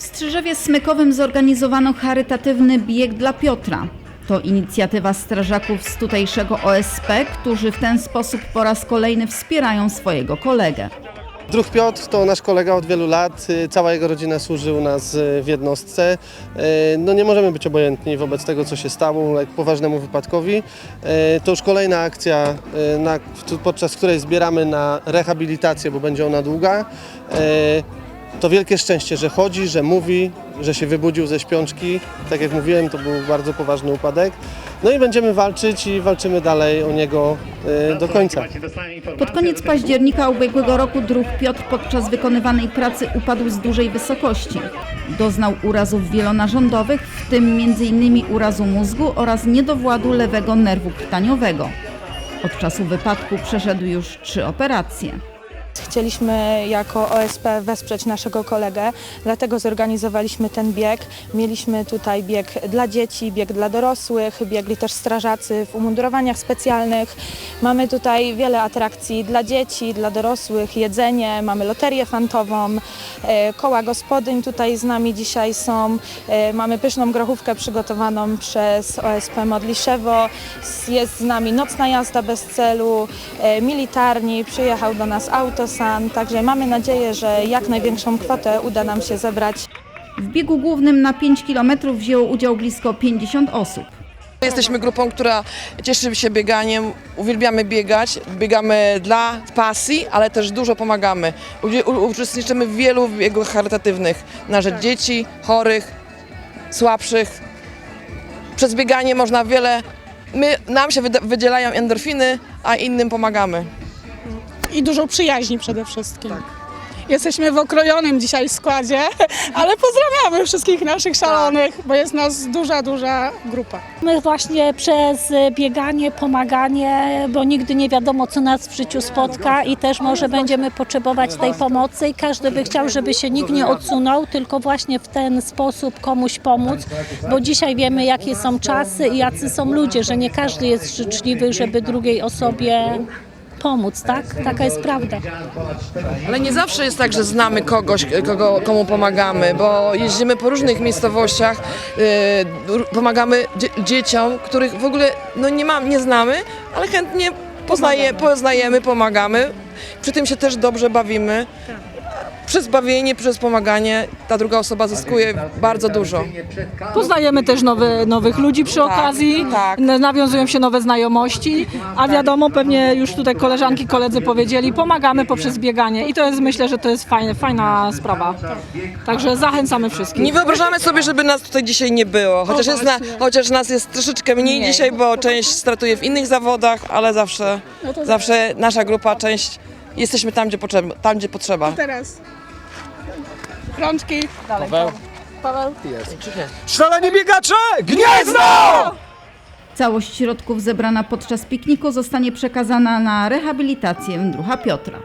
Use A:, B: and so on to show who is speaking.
A: W Strzyżewie Smykowym zorganizowano charytatywny bieg dla Piotra. To inicjatywa strażaków z tutejszego OSP, którzy w ten sposób po raz kolejny wspierają swojego kolegę.
B: Druh Piotr to nasz kolega od wielu lat, cała jego rodzina służy u nas y, w jednostce. Y, No nie możemy być obojętni wobec tego, co się stało, uległ poważnemu wypadkowi. Y, To już kolejna akcja, podczas której zbieramy na rehabilitację, bo będzie ona długa. To wielkie szczęście, że chodzi, że mówi, że się wybudził ze śpiączki. Tak jak mówiłem, to był bardzo poważny upadek. No i będziemy walczyć i walczymy dalej o niego y, do końca.
A: Pod koniec października ubiegłego roku druh Piotr podczas wykonywanej pracy upadł z dużej wysokości. Doznał urazów wielonarządowych, w tym m.in. urazu mózgu oraz niedowładu lewego nerwu krtaniowego. Od czasu wypadku przeszedł już trzy operacje.
C: Chcieliśmy jako OSP wesprzeć naszego kolegę, dlatego zorganizowaliśmy ten bieg. Mieliśmy tutaj bieg dla dzieci, bieg dla dorosłych, biegli też strażacy w umundurowaniach specjalnych. Mamy tutaj wiele atrakcji dla dzieci, dla dorosłych, jedzenie, mamy loterię fantową, e, koła gospodyń tutaj z nami dzisiaj są. E, Mamy pyszną grochówkę przygotowaną przez OSP Modliszewo. Jest z nami nocna jazda bez celu, e, militarni, przyjechał do nas także mamy nadzieję, że jak największą kwotę uda nam się zebrać.
A: W biegu głównym na 5 km wzięło udział blisko 50 osób.
D: Jesteśmy grupą, która cieszy się bieganiem, uwielbiamy biegać, biegamy dla pasji, ale też dużo pomagamy. Uczestniczymy w wielu biegach charytatywnych na rzecz dzieci, chorych, słabszych. Przez bieganie można wiele, my, nam się wydzielają endorfiny, a innym pomagamy.
E: I dużo przyjaźni przede wszystkim. Jesteśmy w okrojonym dzisiaj składzie, ale pozdrawiamy wszystkich naszych szalonych, bo jest nas duża, duża grupa.
F: My właśnie przez bieganie, pomaganie, bo nigdy nie wiadomo, co nas w życiu spotka i też może będziemy potrzebować tej pomocy i każdy by chciał, żeby się nikt nie odsunął, tylko właśnie w ten sposób komuś pomóc, bo dzisiaj wiemy, jakie są czasy i jacy są ludzie, że nie każdy jest życzliwy, żeby drugiej osobie pomóc, tak? Taka jest prawda.
D: Ale nie zawsze jest tak, że znamy kogoś, kogo, komu pomagamy, bo jeździmy po różnych miejscowościach, yy, pomagamy dzie- dzieciom, których w ogóle no nie, mam, nie znamy, ale chętnie poznaje, poznajemy, pomagamy. Przy tym się też dobrze bawimy. Przez bawienie, przez pomaganie ta druga osoba zyskuje bardzo dużo.
E: Poznajemy też nowe, nowych ludzi przy okazji,
D: tak.
E: nawiązują się nowe znajomości, a wiadomo, pewnie już tutaj koleżanki, koledzy powiedzieli, pomagamy poprzez bieganie i to jest, myślę, że to jest fajne, fajna sprawa. Także zachęcamy wszystkich.
D: Nie wyobrażamy sobie, żeby nas tutaj dzisiaj nie było, chociaż, jest na, chociaż nas jest troszeczkę mniej dzisiaj, bo część startuje w innych zawodach, ale zawsze, zawsze nasza grupa, część jesteśmy tam, gdzie potrzeba. Tam, gdzie potrzeba.
E: Teraz Krączki. Dalej. Paweł. Paweł. Jest.
G: Szaleni biegacze! Gniezdo!
A: Całość środków zebrana podczas pikniku zostanie przekazana na rehabilitację druha Piotra.